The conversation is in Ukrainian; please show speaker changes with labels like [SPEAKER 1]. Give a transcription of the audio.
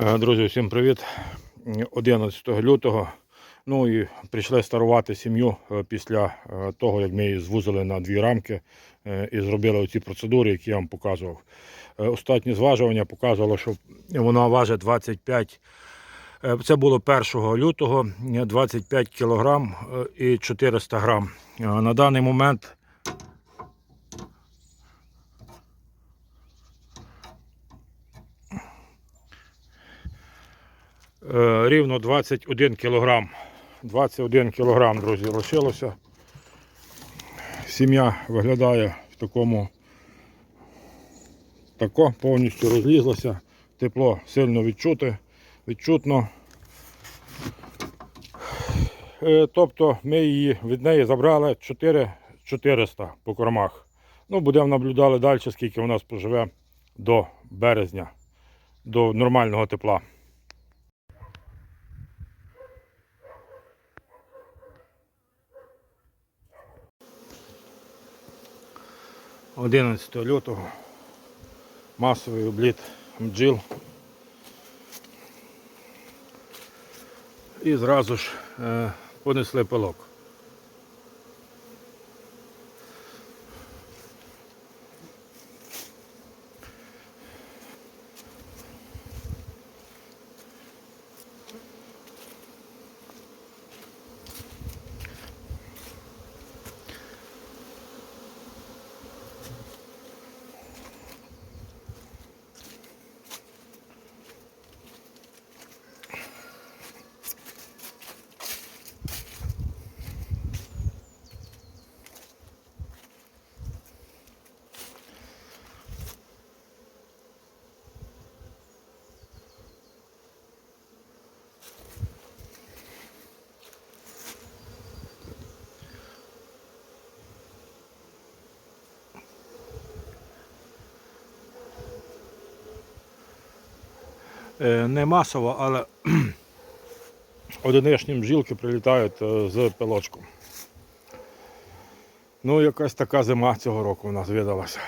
[SPEAKER 1] Е, Друзі, всім привіт. 11 лютого. Ну і прийшли старувати сім'ю е, після е, того, як ми її звузили на дві рамки і зробили оці процедури, які я вам показував. Останнє зважування показувало, що вона важить 25. е, Це було 1 лютого, е, 25 кг і 400 грам. На даний момент рівно 21 кілограм. 21 кілограм, друзі, лишилося. Сім'я виглядає в такому тако, повністю розлізлося. Тепло сильно відчути, відчутно. Е, Тобто ми її від неї забрали 4 400 по кормах. Ну, будемо наблюдати далі, скільки вона споживе до березня, до нормального тепла. 11 лютого масовий обліт бджіл. І зразу ж е, понесли пилок. Не масово, але одинешні бджілки прилітають е, з пилочком. Ну, якась така зима цього року у нас видалася.